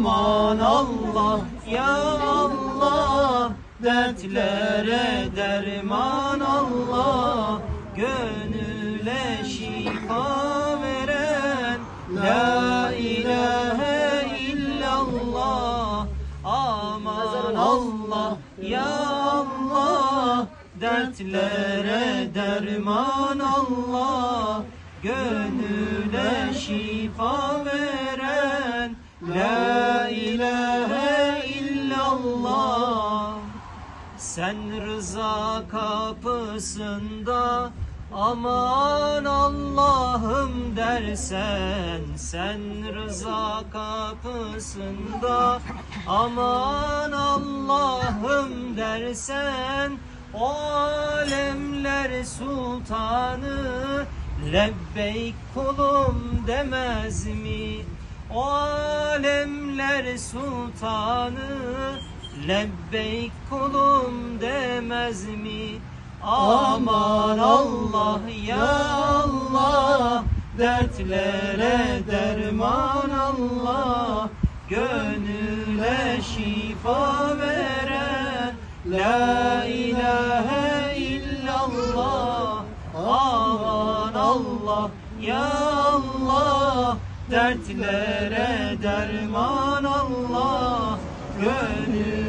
Aman Allah ya Allah Dertlere derman Allah. Gönüle şifa veren La ilahe illallah. Aman Allah ya Allah Dertlere derman Allah. Gönüle şifa veren La Sen rıza kapısında Aman Allah'ım dersen Sen rıza kapısında Aman Allah'ım dersen O alemler sultanı Lebbeyk kulum demez mi? O alemler sultanı Lebbeyk kulum demez mi? Aman Allah ya Allah. Dertlere derman Allah. Gönüle şifa veren La ilahe illallah. Aman Allah ya Allah. Dertlere derman Allah. Gönüle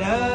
love.